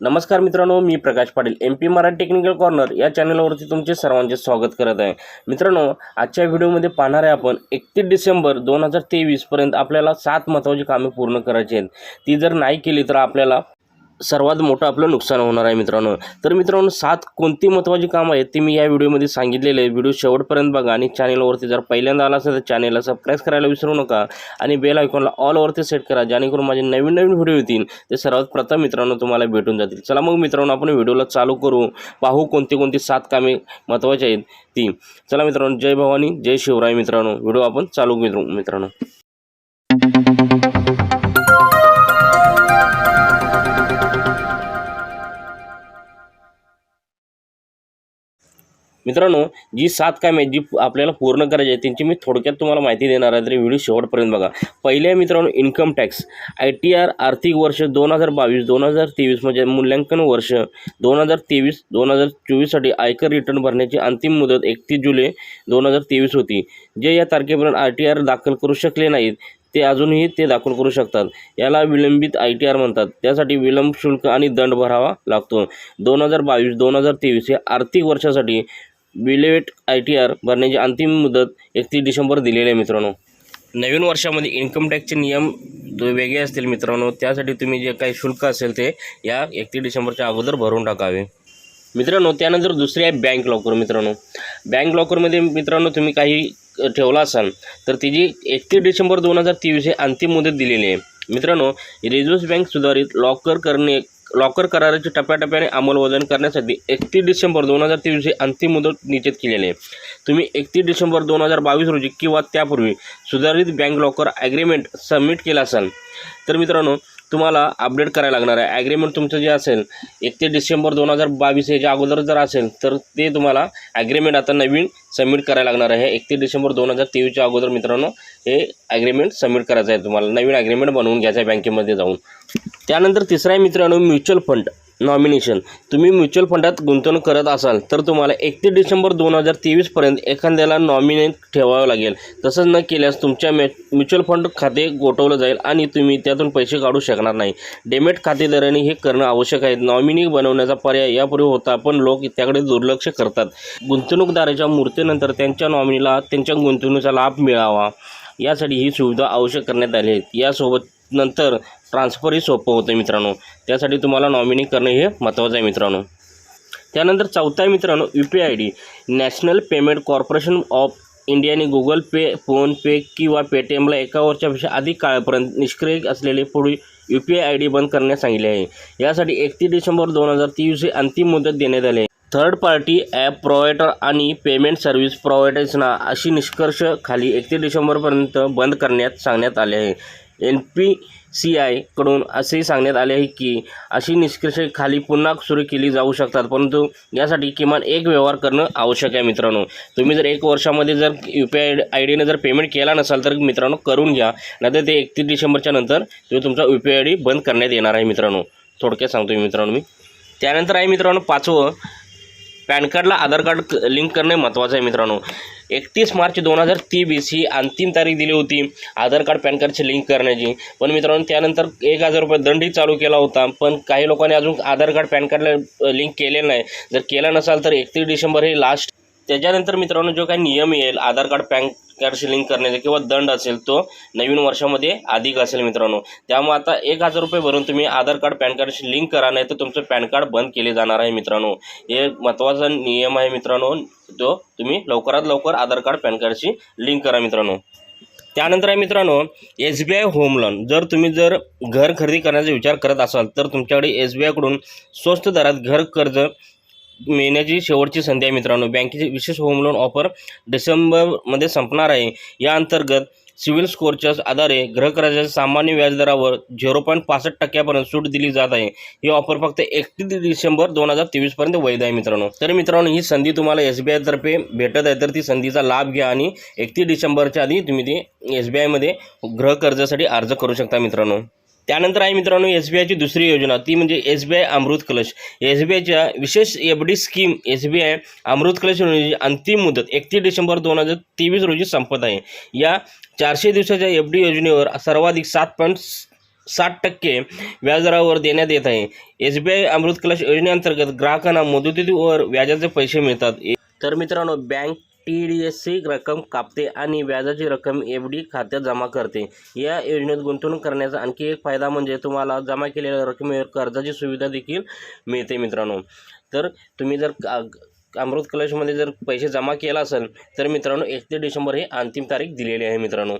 नमस्कार मित्रांनो मी Prakash Patil M P Marathi technical corner या चॅनलवरती तुमचे सर्वांचे स्वागत करत आहे. मित्रांनो आजच्या व्हिडिओमध्ये पाहणार आहे आपण एकतीस डिसेंबर दोन हजार तेवीसपर्यंत आपल्याला सात महत्त्वाची कामे पूर्ण करायची आहेत. ती जर नाही केली तर आपल्याला सर्वात मोठं आपलं नुकसान होणार आहे मित्रांनो. तर मित्रांनो सात कोणती महत्त्वाची कामं आहेत ती मी या व्हिडिओमध्ये सांगितलेले आहे व्हिडिओ शेवटपर्यंत बघा आणि चॅनलवरती जर पहिल्यांदा आला असेल तर चॅनलला सबस्क्राईब करायला विसरू नका आणि बेल आयकॉनला ऑलवरती सेट करा जेणेकरून माझे नवीन नवीन व्हिडिओ येतील. ते सर्वात प्रथम मित्रांनो तुम्हाला भेटून जातील. चला मग मित्रांनो आपण व्हिडिओला चालू करू. पाहू कोणती कोणती सात कामे महत्त्वाची आहेत ती. चला मित्रांनो जय भवानी जय शिवराय मित्रांनो. व्हिडिओ आपण चालू करू मित्रांनो. मित्रांनो जी सात कामे जी आपल्याला पूर्ण करायची आहे त्यांची मी थोडक्यात तुम्हाला माहिती देणार आहे. तरी व्हिडिओ शेवटपर्यंत बघा. पहिले मित्रांनो income tax I T R आर्थिक वर्ष दोन हजार बावीस दोन हजार तेवीस म्हणजे मूल्यांकन वर्ष दोन हजार तेवीस दोन हजार चोवीससाठी आयकर रिटर्न भरण्याची अंतिम मुदत एकतीस जुलै दोन हजार तेवीस होती. जे या तारखेपर्यंत आर टी आर दाखल करू शकले नाहीत ते अजूनही ते दाखल करू शकतात. याला विलंबित आय टी आर म्हणतात. त्यासाठी विलंब शुल्क आणि दंड भरावा लागतो. दोन हजार बावीस दोन हजार तेवीस या आर्थिक वर्षासाठी बिलेट आय टी आर भरण्याची अंतिम मुदत एकतीस डिसेंबर दिलेली आहे मित्रांनो. नवीन वर्षामध्ये इन्कम टॅक्सचे नियम वेगळे असतील मित्रांनो त्यासाठी तुम्ही जे काही शुल्क असेल ते या एकतीस डिसेंबरच्या अगोदर भरून टाकावे. मित्रांनो त्यानंतर दुसरी आहे बँक लॉकर मित्रांनो. बँक लॉकरमध्ये मित्रांनो तुम्ही काही ठेवला असाल तर तिची एकतीस डिसेंबर दोन हजार तेवीस हे अंतिम मुदत दिलेली आहे. मित्रांनो रिझर्व्ह बँक सुधारित लॉकर करणे लॉकर कराराची टप्प्याटप्प्याने अंमलबजावणी करण्यासाठी एकतीस डिसेंबर दोन हजार तेवीसची अंतिम मुदत निश्चित केलेली आहे. तुम्ही एकतीस डिसेंबर दोन हजार बावीस रोजी किंवा त्यापूर्वी सुधारित बँक लॉकर ॲग्रीमेंट सबमिट केला असाल. तर मित्रांनो तुम्हाला अपडेट करायला लागणार आहे. ॲग्रीमेंट तुमचं जे असेल एकतीस डिसेंबर दोन हजार बावीस याच्या अगोदर जर असेल तर ते तुम्हाला ॲग्रीमेंट आता नवीन सबमिट करायला लागणार आहे. एकतीस डिसेंबर दोन हजार तेवीसच्या अगोदर मित्रांनो हे ॲग्रीमेंट सबमिट करायचं आहे. तुम्हाला नवीन ॲग्रीमेंट बनवून घ्यायचं आहे बँकेमध्ये जाऊन. त्यानंतर तिसरा आहे मित्रांनो म्युच्युअल फंड नॉमिनेशन. तुम्ही म्युच्युअल फंडात गुंतवणूक करत असाल तर तुम्हाला एकतीस डिसेंबर दोन हजार तेवीसपर्यंत एखाद्याला नॉमिनेट ठेवावं लागेल. तसंच न केल्यास तुमच्या म्यु म्युच्युअल फंड खाते गोठवलं जाईल आणि तुम्ही त्यातून पैसे काढू शकणार नाही. डेमेट खातेदारांनी हे करणं आवश्यक आहे. नॉमिनी बनवण्याचा पर्याय यापूर्वी होता पण लोक त्याकडे दुर्लक्ष करतात. गुंतवणूकदाराच्या मृत्यूनंतर त्यांच्या नॉमिनीला त्यांच्या गुंतवणुकीचा लाभ मिळावा. यासाठी ही सुविधा आवश्यक करण्यात आली आहे. यासोबत नंतर ट्रान्सफरही सोपं होतं मित्रांनो. त्यासाठी तुम्हाला नॉमिनी करणं हे महत्त्वाचं आहे मित्रांनो. त्यानंतर चौथा आहे मित्रांनो U P I D national payment corporation of इंडियाने गुगल पे फोनपे किंवा पेटीएमला एका वर्षापेक्षा अधिक काळापर्यंत निष्क्रिय असलेले पुढील U P I I D बंद करण्यास सांगितले आहे. यासाठी एकतीस डिसेंबर दोन हजार तेवीस ही अंतिम मुदत देण्यात आली आहे. थर्ड पार्टी ॲप प्रोव्हायडर आणि पेमेंट सर्व्हिस प्रोव्हायडर्सना अशी निष्कर्ष खाली एकतीस डिसेंबरपर्यंत बंद करण्यात सांगण्यात आले आहे. एन पी सी आयकडून असेही सांगण्यात आले आहे की अशी निष्कर्ष खाली पुन्हा सुरू केली जाऊ शकतात. परंतु यासाठी किमान एक व्यवहार करणं आवश्यक आहे मित्रांनो. तुम्ही जर एक वर्षामध्ये जर यू पी आय आय डीने जर पेमेंट केला नसाल तर मित्रांनो करून घ्या. नाहीतर ते एकतीस डिसेंबरच्या नंतर तो तुमचा यू पी आय डी बंद करण्यात येणार आहे मित्रांनो. थोडक्यात सांगतो मी मित्रांनो मी. त्यानंतर आहे मित्रांनो पाचवं. पॅन कार्डला आधार कार्ड क- लिंक करणे महत्त्वाचं आहे मित्रांनो. एकतीस मार्च दोन हजार तेवीस ही अंतिम तारीख दिली होती. आधार कार्ड पॅन कार्डची लिंक करण्याची. पण मित्रांनो त्यानंतर एक हजार रुपये दंडही चालू केला होता. पण काही लोकांनी अजून आधार कार्ड पॅन कार्डला लिंक केलेलं नाही. जर केला नसाल तर एकतीस डिसेंबर हे लास्ट त्याच्यानंतर मित्रांनो जो काही नियम येईल आधार कार्ड पॅन कार्डशी लिंक करण्याचा किंवा दंड असेल तो नवीन वर्षामध्ये अधिक असेल मित्रांनो. त्यामुळे आता एक हजार रुपये भरून तुम्ही आधार कार्ड पॅन कार्डशी लिंक करा नाही तर तुमचं पॅन कार्ड बंद केले जाणार आहे मित्रांनो. हे महत्त्वाचा नियम आहे मित्रांनो तो तुम्ही लवकरात लवकर आधार कार्ड पॅन कार्डशी लिंक करा मित्रांनो. त्यानंतर आहे मित्रांनो S B I home loan जर तुम्ही जर घर खरेदी करण्याचा विचार करत असाल तर तुमच्याकडे एस बी आयकडून स्वस्त दरात घर कर्ज महिन्याची शेवटची संधी आहे मित्रांनो. बँकेचे विशेष होम लोन ऑफर डिसेंबरमध्ये संपणार आहे. या अंतर्गत सिव्हिल स्कोअरच्या आधारे गृहकर्जाच्या सामान्य व्याजदरावर झिरो पॉईंट पासष्ट टक्क्यापर्यंत सूट दिली जात आहे. ही ऑफर फक्त एकतीस डिसेंबर दोन हजार तेवीसपर्यंत वैध आहे मित्रांनो. तर मित्रांनो ही संधी तुम्हाला एस बी आयतर्फे भेटत आहे तर ती संधीचा लाभ घ्या आणि एकतीस डिसेंबरच्या आधी तुम्ही ती एस बी आयमध्ये गृहकर्जासाठी अर्ज करू शकता मित्रांनो. त्यानंतर आहे मित्रांनो एस बी आयची दुसरी योजना. ती म्हणजे एस बी आय अमृत कलश. एस बी आयच्या विशेष F D scheme S B I Amrit Kalash योजनेची अंतिम मुदत एकतीस डिसेंबर दोन हजार तेवीस रोजी संपत आहे. या चारशे दिवसाच्या एफ डी योजनेवर सर्वाधिक सात पॉईंट साठ टक्के व्याजदरावर देण्यात येत आहे. एस बी आय अमृत कलश योजनेअंतर्गत ग्राहकांना मुदतीवर व्याजाचे पैसे मिळतात. तर मित्रांनो bank T D S C रक्कम कापते आणि व्याजाची रक्कम एफ डी खात्यात जमा करते. या योजनेत गुंतवणूक करण्याचा आणखी एक फायदा म्हणजे तुम्हाला जमा केलेल्या रकमेवर कर्जाची सुविधा देखील मिळते मित्रांनो. तर तुम्ही जर का- अमृत कलशमध्ये जर पैसे जमा केला असेल तर मित्रांनो एकतीस डिसेंबर ही अंतिम तारीख दिलेली आहे मित्रांनो.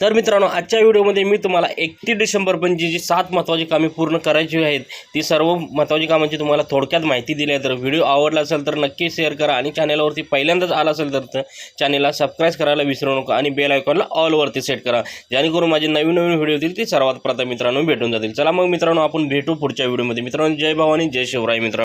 तर मित्रांनो आजच्या व्हिडिओमध्ये मी तुम्हाला एकतीस डिसेंबरपर्यंत जी जी सात महत्त्वाची कामे पूर्ण करायची आहेत ती सर्व महत्त्वाची कामांची तुम्हाला थोडक्यात माहिती दिली आहे. तर व्हिडिओ आवडला असेल तर नक्की शेअर करा आणि चॅनलवरती पहिल्यांदाच आला असेल तर चॅनलला सबस्क्राईब करायला विसरू नका आणि बेल आयकॉनला ऑलवरती सेट करा. जेणेकरून माझे नवीन नवीन व्हिडिओ येतील ते सर्वात प्रथम मित्रांनो भेटून जातील. चला मग मित्रांनो आपण भेटू पुढच्या व्हिडिओमध्ये. मित्रांनो जय भवानी जय शिवराय मित्रांनो.